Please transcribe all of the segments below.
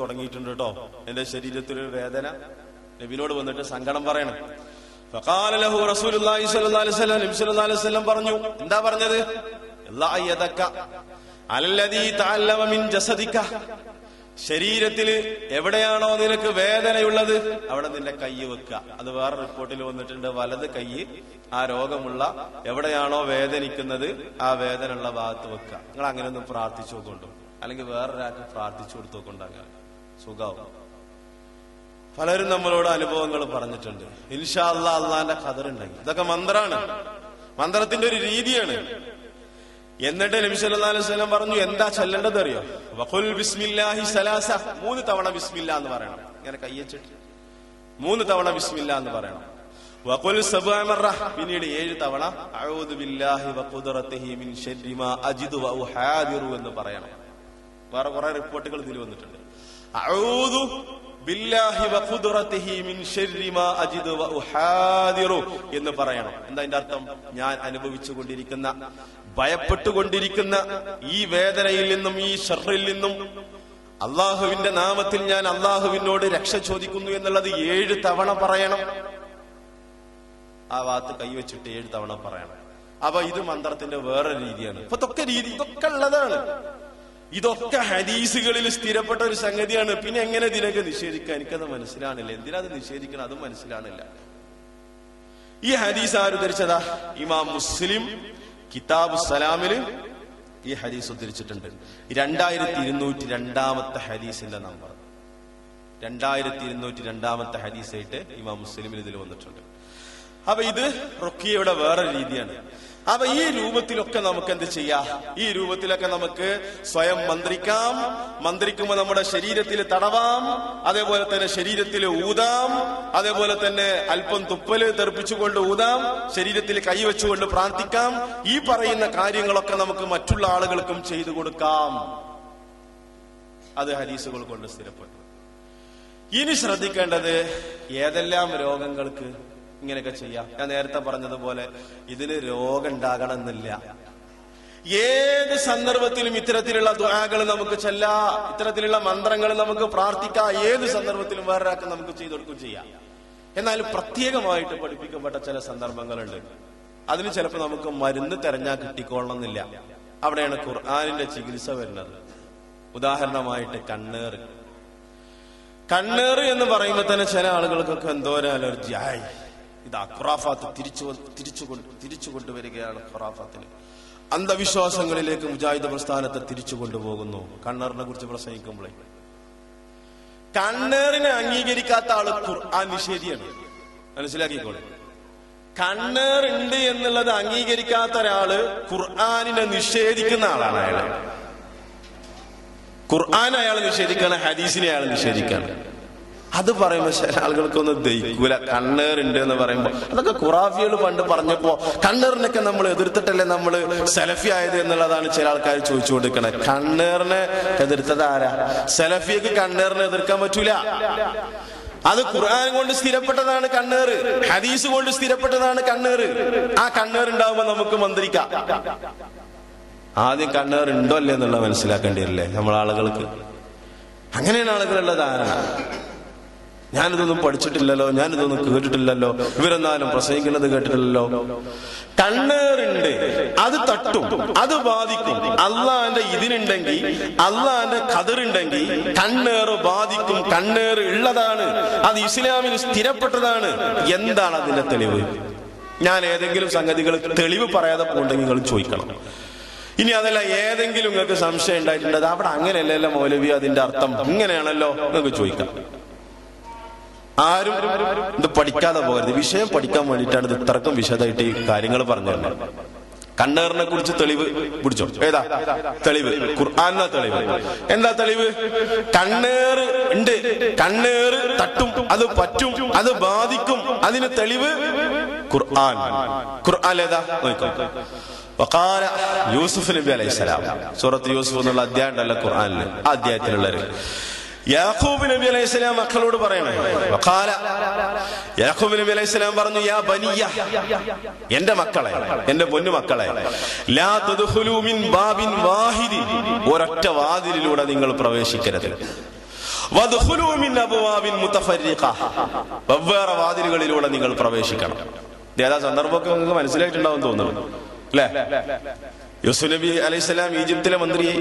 തുടങ്ങിയിട്ടുണ്ട് കേട്ടോ. എന്റെ ശരീരത്തിലൊരു വേദന. നബിനോട് വന്നിട്ട് സങ്കടം പറയണം. പറഞ്ഞു എന്താ പറഞ്ഞത്? ശരീരത്തിൽ എവിടെയാണോ നിനക്ക് വേദനയുള്ളത് അവിടെ നിന്റെ കൈ വെക്കുക അത് വേറെ റിപ്പോർട്ടിൽ വന്നിട്ടുണ്ട് വലത് കൈ ആ രോഗമുള്ള എവിടെയാണോ വേദനിക്കുന്നത് ആ വേദന ഉള്ള ഭാഗത്ത് വെക്കുക നിങ്ങൾ അങ്ങനെ ഒന്ന് പ്രാർത്ഥിച്ചു കൊണ്ടു. അല്ലെങ്കിൽ വേറൊരാൾക്ക് പ്രാർത്ഥിച്ചു കൊടുത്തു നോക്കൊണ്ടാകാം സുഖാവും. പലരും നമ്മളോട് അനുഭവങ്ങൾ പറഞ്ഞിട്ടുണ്ട്. ഇൻഷാ അല്ലാ അള്ളാന്റെ കഥറുണ്ടെങ്കിൽ ഇതൊക്കെ മന്ത്രാണ്. മന്ത്രത്തിന്റെ ഒരു രീതിയാണ്. എന്നിട്ട് നബി അലൈഹി വസല്ലം പറഞ്ഞു എന്താ ചൊല്ലേണ്ടത് അറിയോ? വഖുൽ ബിസ്മില്ലാഹി സലാസ. മൂന്ന് തവണ ബിസ്മില്ല എന്ന് പറയണം. ഇങ്ങനെ കയ്യച്ചിട്ട് മൂന്ന് തവണ ബിസ്മില്ല എന്ന് പറയണം. വഖുൽ പിന്നീട് ഏഴ് തവണ അഊദു ബില്ലാഹി മിൻ അജിദു എന്ന് പറയണം. വേറെ കുറെ റിപ്പോർട്ടുകൾ ഇതിൽ വന്നിട്ടുണ്ട്. എന്ന് പറയണം. എന്താ അതിന്റെ അർത്ഥം? ഞാൻ അനുഭവിച്ചു കൊണ്ടിരിക്കുന്ന ഭയപ്പെട്ടുകൊണ്ടിരിക്കുന്ന ഈ വേദനയിൽ നിന്നും ഈ ഷർറിൽ നിന്നും അള്ളാഹുവിന്റെ നാമത്തിൽ ഞാൻ അള്ളാഹുവിനോട് രക്ഷ ചോദിക്കുന്നു എന്നുള്ളത് ഏഴ് തവണ പറയണം. ആ വാത്ത് കൈവച്ചിട്ട് ഏഴ് തവണ പറയണം. അപ്പൊ ഇത് മന്ത്രത്തിന്റെ വേറെ രീതിയാണ്. ഇപ്പൊ തൊക്കെ രീതി ഇതൊക്കെ ഉള്ളതാണ്. ഇതൊക്കെ ഹദീസുകളിൽ സ്ഥിരപ്പെട്ട ഒരു സംഗതിയാണ്. പിന്നെ എങ്ങനെ ഇതിനൊക്കെ നിഷേധിക്കാൻ? എനിക്കത് മനസ്സിലാണില്ല എന്തിനാ അത് നിഷേധിക്കണം? അതും മനസ്സിലാണില്ല ഈ ഹദീസ് ആര് ഉദ്ധരിച്ചതാ? ഇമാം മുസ്ലിം കിതാബ് സലാമിൽ ഈ ഹദീസ് ഉദ്ധരിച്ചിട്ടുണ്ട്. രണ്ടായിരത്തി ഇരുന്നൂറ്റി രണ്ടാമത്തെ ഹദീസിന്റെ നമ്പർ. രണ്ടായിരത്തി ഇരുന്നൂറ്റി രണ്ടാമത്തെ ഹദീസായിട്ട് ഇമാം മുസ്ലിമിൽ ഇതിൽ വന്നിട്ടുണ്ട്. അപ്പൊ ഇത് റൊക്കിയയുടെ വേറെ രീതിയാണ്. അപ്പൊ ഈ രൂപത്തിലൊക്കെ നമുക്ക് എന്ത് ചെയ്യാം? ഈ രൂപത്തിലൊക്കെ നമുക്ക് സ്വയം മന്ത്രിക്കാം. മന്ത്രിക്കുമ്പോൾ നമ്മുടെ ശരീരത്തിൽ തടവാം. അതേപോലെ തന്നെ ശരീരത്തിൽ ഊതാം. അതേപോലെ തന്നെ അല്പം തുപ്പൽ തെറിപ്പിച്ചുകൊണ്ട് ഊതാം. ശരീരത്തിൽ കൈവച്ചുകൊണ്ട് പ്രാർത്ഥിക്കാം. ഈ പറയുന്ന കാര്യങ്ങളൊക്കെ നമുക്ക് മറ്റുള്ള ആളുകൾക്കും ചെയ്തു കൊടുക്കാം. അത് ഹരീസുകൾ കൊണ്ട് സ്ഥിരപ്പെട്ടു. ഇനി ശ്രദ്ധിക്കേണ്ടത് ഏതെല്ലാം രോഗങ്ങൾക്ക് ഇങ്ങനെയൊക്കെ ചെയ്യാം. ഞാൻ നേരത്തെ പറഞ്ഞതുപോലെ ഇതിന് രോഗം ഉണ്ടാകണമെന്നില്ല ഏത് സന്ദർഭത്തിലും ഇത്തരത്തിലുള്ള ദുരാകൾ നമുക്ക് ചെല്ല. ഇത്തരത്തിലുള്ള മന്ത്രങ്ങൾ നമുക്ക് പ്രാർത്ഥിക്കാം. ഏത് സന്ദർഭത്തിലും വേറൊരാൾക്ക് നമുക്ക് ചെയ്തു കൊടുക്കുകയും ചെയ്യാം. എന്നാൽ പ്രത്യേകമായിട്ട് പഠിപ്പിക്കപ്പെട്ട ചില സന്ദർഭങ്ങളുണ്ട്. അതിന് ചിലപ്പോൾ നമുക്ക് മരുന്ന് തെരഞ്ഞാൽ കിട്ടിക്കൊള്ളണമെന്നില്ല അവിടെയാണ് ഖുർആാനിന്റെ ചികിത്സ വരുന്നത്. ഉദാഹരണമായിട്ട് കണ്ണേറ്. കണ്ണേറ് എന്ന് പറയുമ്പോൾ തന്നെ ചില ആളുകൾക്കൊക്കെ എന്തോരം അലർജി ആയി ഇത് ഖുറാഫാത്ത് തിരിച്ചു തിരിച്ചുകൊണ്ട് തിരിച്ചു കൊണ്ട് തിരിച്ചു കൊണ്ടുവരികയാണ് ഖുറാഫാത്തിന്. അന്ധവിശ്വാസങ്ങളിലേക്ക് മുജാഹിദ് പ്രസ്ഥാനത്തെ തിരിച്ചു കൊണ്ടുപോകുന്നു. കണ്ണറിനെ കുറിച്ച് പ്രസംഗിക്കുമ്പോഴേ കണ്ണേറിനെ അംഗീകരിക്കാത്ത ആൾ ഖുർആൻ നിഷേധിയാണ്. മനസ്സിലാക്കിക്കോളെ. കണ്ണേറുണ്ട് എന്നുള്ളത് അംഗീകരിക്കാത്ത ഒരാൾ ഖുർആാനിനെ നിഷേധിക്കുന്ന ആളാണ് അയാൾ. ഖുർആൻ അയാൾ നിഷേധിക്കാണ് ഹദീസിനെ അയാൾ നിഷേധിക്കാണ് അത് പറയുമ്പോ ചില ആളുകൾക്കൊന്നും ദഹിക്കൂല. കണ്ണേറുണ്ട് എന്ന് പറയുമ്പോ. അതൊക്കെ ഖുറാഫികൾ പണ്ട് പറഞ്ഞപ്പോ കണ്ണേറിനൊക്കെ നമ്മൾ എതിർത്തിട്ടല്ലേ നമ്മൾ സെലഫി ആയത് എന്നുള്ളതാണ് ചില ആൾക്കാർ ചോദിച്ചു കൊടുക്കണേ കണ്ണേറിനെ എതിർത്തത് ആരാ? സെലഫിയൊക്കെ കണ്ണേറിനെ എതിർക്കാൻ പറ്റൂല. അത് ഖുർആൻ കൊണ്ട് സ്ഥിരപ്പെട്ടതാണ് കണ്ണേറ്. ഹദീസ് കൊണ്ട് സ്ഥിരപ്പെട്ടതാണ് കണ്ണേറ്. ആ കണ്ണേർ ഉണ്ടാവുമ്പോ നമുക്ക് മന്ത്രിക്കാം. ആദ്യം കണ്ണേർ ഉണ്ടോ അല്ലേ എന്നുള്ളത് മനസ്സിലാക്കേണ്ടി വരില്ലേ നമ്മൾ ആളുകൾക്ക് അങ്ങനെയാണ് ആളുകളുള്ള ധാരണ ഞാനിതൊന്നും പഠിച്ചിട്ടില്ലല്ലോ ഞാനിതൊന്നും കേട്ടിട്ടില്ലല്ലോ. ഇവരെന്നാലും പ്രസംഗിക്കുന്നത് കേട്ടിട്ടില്ലല്ലോ. കണ്ണേറുണ്ട് അത് തട്ടും അത് ബാധിക്കും. അള്ളാന്റെ ഇതിനുണ്ടെങ്കിൽ അള്ളാന്റെ കതിറുണ്ടെങ്കിൽ കണ്ണേറ് ബാധിക്കും. കണ്ണേറ് ഉള്ളതാണ് അത് ഇസ്ലാമിൽ സ്ഥിരപ്പെട്ടതാണ്. എന്താണ് അതിന്റെ തെളിവ്? ഞാൻ ഏതെങ്കിലും സംഗതികൾ തെളിവ് പറയാതെ പോകണ്ടെങ്കിൽ നിങ്ങൾ ചോദിക്കണം. ഇനി അതല്ല ഏതെങ്കിലും നിങ്ങൾക്ക് സംശയം ഉണ്ടായിട്ടുണ്ട് അവിടെ അങ്ങനെയല്ലല്ലോ മൗലവി അതിന്റെ അർത്ഥം. ഇങ്ങനെയാണല്ലോ നിങ്ങൾക്ക് ചോദിക്കാം. ആരും ഇത് പഠിക്കാതെ പോകരുത്. വിഷയം പഠിക്കാൻ വേണ്ടിയിട്ടാണ് ഇത് ഇത്രക്കും വിശദമായിട്ട് ഈ കാര്യങ്ങൾ പറഞ്ഞു തരുന്നത് കണ്ണേറിനെ കുറിച്ച് തെളിവ് പിടിച്ചോ? ഏതാ? തെളിവ്. ഖുർആാന തെളിവ്. എന്താ തെളിവ്? കണ്ണേറ് ഉണ്ട്. കണ്ണേറ് തട്ടും. അത് പറ്റും. അത് ബാധിക്കും. അതിന് തെളിവ് ഖുർആൻ. ഖുർആൻ ഏതാ? നോക്കോ വഖാല യൂസുഫ് നബി അലൈഹി സൂറത്ത് യൂസുഫ് എന്നുള്ള അധ്യായം ഉണ്ടല്ലോ ഖുർആനിൽ ആ അധ്യായത്തിലുള്ളത് യാക്കൂബ് നബി അലൈഹി സ്വലാം മക്കളോട് പറയണേ. യാക്കൂബ് നബി അലൈഹി സ്വലാം പറഞ്ഞു യാ ബനിയ എന്റെ മക്കളെ എന്റെ പൊന്നു മക്കളെ ലാ മിൻ ബാബിൻ വാഹിദി. ഒരൊറ്റ വാതിലിലൂടെ നിങ്ങൾ പ്രവേശിക്കരുത്. വെവ്വേറെ വാതിലുകളിലൂടെ നിങ്ങൾ പ്രവേശിക്കണം. ഏതാ സന്ദർഭമൊക്കെ നിങ്ങൾക്ക് മനസ്സിലായിട്ടുണ്ടാവും തോന്നുന്നു. അല്ലേ? യൂസുഫ് നബി അലൈഹിസ്സലാം ഈജിപ്തിലെ മന്ത്രിയെ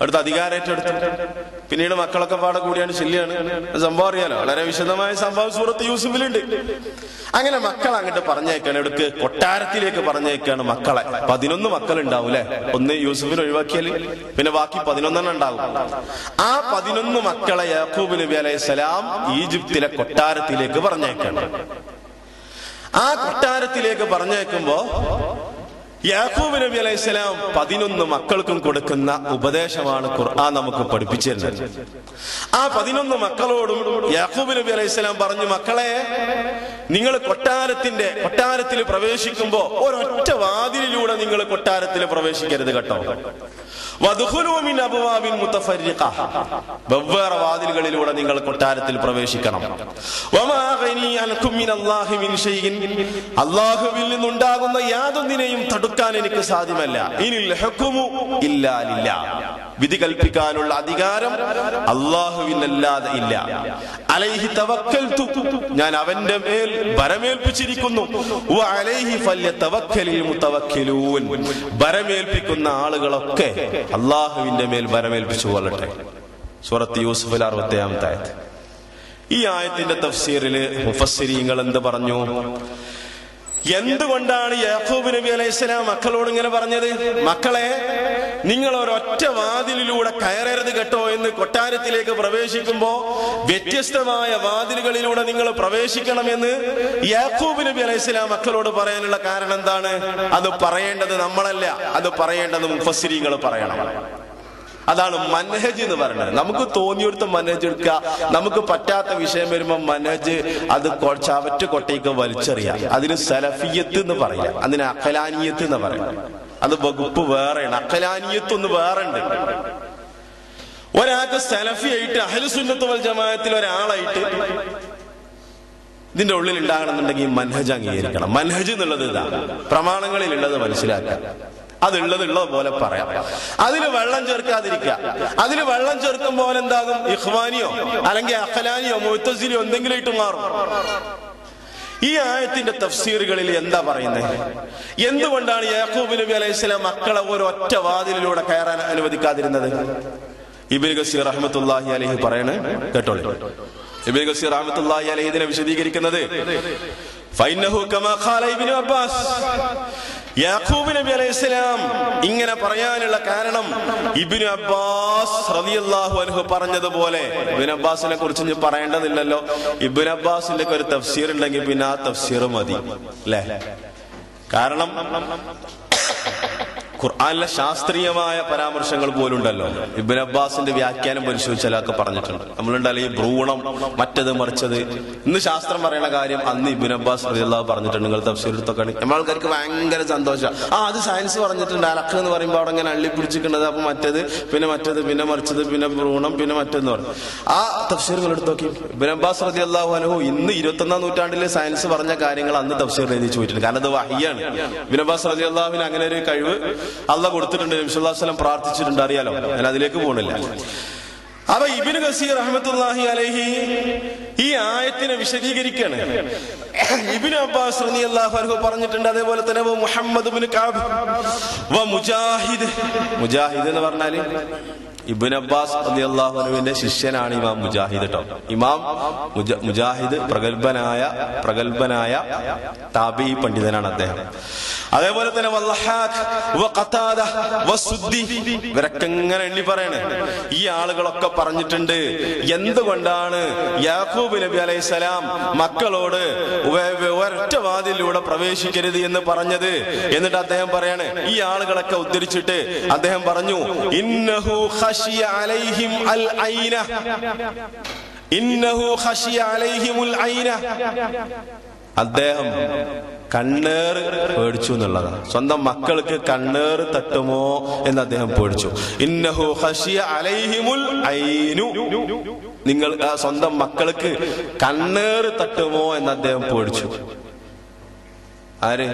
അടുത്ത അധികാരം ഏറ്റെടുത്തു പിന്നീട് മക്കളൊക്കെ പാടെ കൂടിയാണ് ശല്യാണ്. സംഭവം അറിയാലോ? വളരെ വിശദമായ സംഭവം സൂറത്ത് യൂസുഫിലുണ്ട്. അങ്ങനെ മക്കൾ അങ്ങോട്ട് പറഞ്ഞേക്കാണ് എടുക്ക് കൊട്ടാരത്തിലേക്ക് പറഞ്ഞേക്കാണ് മക്കളെ. പതിനൊന്ന് മക്കൾ ഉണ്ടാവും അല്ലെ ഒന്ന് യൂസുഫിന് ഒഴിവാക്കിയാൽ പിന്നെ ബാക്കി പതിനൊന്നെണ്ണം ഉണ്ടാവും. ആ പതിനൊന്ന് മക്കളെ യാക്കൂബ് നബി അലൈഹി സ്വലാം ഈജിപ്തിലെ കൊട്ടാരത്തിലേക്ക് പറഞ്ഞേക്കാണ്. ആ കൊട്ടാരത്തിലേക്ക് പറഞ്ഞേക്കുമ്പോ യാക്കൂബ് നബി അലൈഹി സ്വലാം പതിനൊന്ന് മക്കൾക്കും കൊടുക്കുന്ന ഉപദേശമാണ് ഖുർആൻ നമുക്ക് പഠിപ്പിച്ചിരുന്നത്. ആ പതിനൊന്ന് മക്കളോടും യാക്കൂബ് നബി അലൈഹി സ്വലാം പറഞ്ഞു മക്കളെ നിങ്ങൾ കൊട്ടാരത്തിന്റെ കൊട്ടാരത്തിൽ പ്രവേശിക്കുമ്പോ ഒരൊറ്റ വാതിലിലൂടെ നിങ്ങൾ കൊട്ടാരത്തിൽ പ്രവേശിക്കരുത് കേട്ടോ. വെവ്വേറെ വാതിലുകളിലൂടെ നിങ്ങൾ കൊട്ടാരത്തിൽ പ്രവേശിക്കണം. അള്ളാഹുവിൽ നിന്നുണ്ടാകുന്ന യാതൊന്നിനെയും തടുക്കാൻ എനിക്ക് സാധ്യമല്ല. ഇല്ലാ. വിധി കൽപ്പിക്കാനുള്ള അധികാരം അള്ളാഹുവിനല്ലാതെ ഇല്ല. അലൈഹി തവക്കൽതു. ഞാൻ അവന്റെ മേൽ ഭരമേൽപ്പിച്ചിരിക്കുന്നു. ഭരമേൽപ്പിക്കുന്ന ആളുകളൊക്കെ അള്ളാഹുവിന്റെ മേൽ ഭരമേൽപ്പിച്ചു കൊള്ളട്ടെ. സൂറത്ത് യൂസുഫിൽ അറുപത്തേഴാമത്തെ ആയത്ത്. ഈ ആയത്തിന്റെ തഫ്സീറിൽ മുഫസ്സിരിങ്ങൾ എന്ത് പറഞ്ഞു? എന്തുകൊണ്ടാണ് യാക്കൂബ് നബി അലൈഹി സ്വലാം മക്കളോട് ഇങ്ങനെ പറഞ്ഞത്? മക്കളെ നിങ്ങൾ ഒരൊറ്റ വാതിലിലൂടെ കയറരുത് കേട്ടോ എന്ന് കൊട്ടാരത്തിലേക്ക് പ്രവേശിക്കുമ്പോ വ്യത്യസ്തമായ വാതിലുകളിലൂടെ നിങ്ങൾ പ്രവേശിക്കണമെന്ന് യാക്കൂബ് നബി അലൈഹി സ്വലാം മക്കളോട് പറയാനുള്ള കാരണം എന്താണ്? അത് പറയേണ്ടത് നമ്മളല്ല അത് പറയേണ്ടത് മുഫസ്സിരിങ്ങൾ പറയണം. അതാണ് മനഹജ് എന്ന് പറയുന്നത്. നമുക്ക് തോന്നിയെടുത്ത് മനഹജ് എടുക്കുക. നമുക്ക് പറ്റാത്ത വിഷയം വരുമ്പോൾ മനഹജ് അത് ചവറ്റ കൊട്ടയ്ക്ക് വലിച്ചെറിയാം. അതിന് സലഫിയത്ത് എന്ന് പറയാം അതിന് അഖലാനിയത്ത് എന്ന് പറയാം അത് വകുപ്പ് വേറെയാണ്. അഖലാനിയത്ത് ഒന്ന് വേറെ ഉണ്ട് ഒരാൾക്ക് സലഫിയായിട്ട് അഹലുസുന്നത്ത് വൽ ജമാഅത്തിൽ ഒരാളായിട്ട് ഇതിന്റെ ഉള്ളിൽ ഉണ്ടാകണമെന്നുണ്ടെങ്കിൽ മനഹജ് അംഗീകരിക്കണം. മനഹജ് എന്നുള്ളത് ഇതാ. പ്രമാണങ്ങളിൽ ഉള്ളത് മനസ്സിലാക്കുക. അതുള്ളത് ഉള്ളത് പോലെ പറയാം. അതിൽ വെള്ളം ചേർക്കാതിരിക്കുക. അതിൽ വെള്ളം ചേർക്കുമ്പോൾ എന്താകും? ഇഖ്വാനിയോ അല്ലെങ്കിൽ അഖലാനിയോ മുത്തസിലിയോ എന്തെങ്കിലും ആയിട്ട് മാറും. ഈ ആയത്തിന്റെ തഫ്സീറുകളിൽ എന്താ പറയുന്നത് എന്തുകൊണ്ടാണ് യാക്കൂബ് നബി അലൈഹി സ്വലാം മക്കളെ ഒറ്റ വാതിലിലൂടെ കയറാൻ അനുവദിക്കാതിരുന്നത്? ഇബിൻ ഗസീർ റഹ്മത്തുല്ലാഹി അലഹി പറയണേ കേട്ടോളൂ. ഇബിൻ ഗസീർ റഹ്മത്തുല്ലാഹി അലഹി ഇതിനെ വിശദീകരിക്കുന്നത് ഫൈനഹു കമാ ഖാല ഇബ്നു അബ്ബാസ്. യാക്കൂബ് നബി അലൈഹി സ്വലാം ഇങ്ങനെ പറയാനുള്ള കാരണം ഇബ്നു അബ്ബാസ് റളിയല്ലാഹു അൻഹു പറഞ്ഞതുപോലെ. ഇബ്നു അബ്ബാസിനെ കുറിച്ച് ഇനി പറയേണ്ടതില്ലല്ലോ. ഇബ്നു അബ്ബാസിന്റെ ഒരു തഫ്സീർ ഉണ്ടെങ്കിൽ പിന്നെ ആ തഫ്സീർ മതി. അല്ലേ? കാരണം ഖുർആനിലെ ശാസ്ത്രീയമായ പരാമർശങ്ങൾ പോലുണ്ടല്ലോ. ഇബിൻ അബ്ബാസിന്റെ വ്യാഖ്യാനം പരിശോധിച്ചാൽ അതൊക്കെ പറഞ്ഞിട്ടുണ്ട്. നമ്മളുണ്ടല്ലോ ഈ ഭ്രൂണം മറ്റത് മറിച്ചത്. ഇന്ന് ശാസ്ത്രം പറയുന്ന കാര്യം അന്ന് ഇബിൻ അബ്ബാസ് റളിയല്ലാഹു പറഞ്ഞിട്ടുണ്ട്. നിങ്ങൾ തഫ്സീലെടുത്തൊക്കെ നമ്മൾ ആൾക്കാർക്ക് ഭയങ്കര സന്തോഷം. ആ അത് സയൻസ് പറഞ്ഞിട്ടുണ്ട്. അലക്ക് എന്ന് പറയുമ്പോൾ അവിടെ ഇങ്ങനെ അള്ളി പിടിച്ചിരിക്കുന്നത് അപ്പൊ മറ്റത് പിന്നെ മറ്റത് പിന്നെ മറിച്ചത് പിന്നെ ഭ്രൂണം പിന്നെ മറ്റെന്ന് പറഞ്ഞു. ആ തഫ്സീറുകൾ എടുത്ത് നോക്കി. ഇബിൻ അബ്ബാസ് റളിയല്ലാഹു അൻഹു ഇന്ന് ഇരുപത്തൊന്നാം നൂറ്റാണ്ടിലെ സയൻസ് പറഞ്ഞ കാര്യങ്ങൾ അന്ന് തഫ്സീർ എഴുതി ചോദിച്ചിട്ടുണ്ട് കാരണം അത് വഹിയാണ്. ഇബിൻ അബ്ബാസ് റളിയല്ലാഹുവിന് അങ്ങനെ ഒരു കഴിവ് അള്ള കൊടുത്തിട്ടുണ്ട് നബിസ്വല്ലാസ്ലം പ്രാർത്ഥിച്ചിട്ടുണ്ട് അറിയാലോ? ഞാൻ അതിലേക്ക് പോകണില്ല അപ്പൊ ഇബിന് ഗസീർ അഹമ്മത്തുല്ലാഹി അലഹി ഈ ആയത്തിനെ വിശദീകരിക്കാണ്. ഇബിന് അബ്ബാസ് പറഞ്ഞിട്ടുണ്ട് അതേപോലെ തന്നെ മുഹമ്മദ് മുജാഹിദ്. മുജാഹിദ് എന്ന് പറഞ്ഞാൽ ഇബിൻ അബ്ബാസ് റളിയല്ലാഹു അൻഹുവിന്റെ ശിഷ്യനാണ് ഇമാം മുജാഹിദ് കേട്ടോ ഇമാം മുജാഹിദ് പ്രഗത്ഭനായ പ്രഗത്ഭനായ താബി പണ്ഡിതനാണ് അദ്ദേഹം. അതേപോലെ തന്നെ ഇവരൊക്കെ ഇങ്ങനെ എണ്ണി പറയണേ. ഈ ആളുകളൊക്കെ പറഞ്ഞിട്ടുണ്ട് എന്തുകൊണ്ടാണ് യാക്കൂബ് നബി അലൈഹി സ്വലാം മക്കളോട് ഒരൊറ്റ വാതിലൂടെ പ്രവേശിക്കരുത് എന്ന് പറഞ്ഞത്? എന്നിട്ട് അദ്ദേഹം പറയാണ് ഈ ആളുകളൊക്കെ ഉദ്ധരിച്ചിട്ട് അദ്ദേഹം പറഞ്ഞു ഇന്നഹു ഖശിയ അലൈഹിം അൽ ഐന ഇന്നഹു ഖശിയ العينة. അദ്ദേഹം കണ്ണേറ് പേടിച്ചു എന്നുള്ളതാണ് സ്വന്തം മക്കൾക്ക് കണ്ണേറ് തട്ടുമോ എന്ന് അദ്ദേഹം പേടിച്ചു. ഇന്നഹു ഹഷിയ അലൈഹിമുൽ ഐനു. നിങ്ങൾ സ്വന്തം മക്കൾക്ക് കണ്ണേറ് തട്ടുമോ എന്ന് അദ്ദേഹം പേടിച്ചു. ആര്?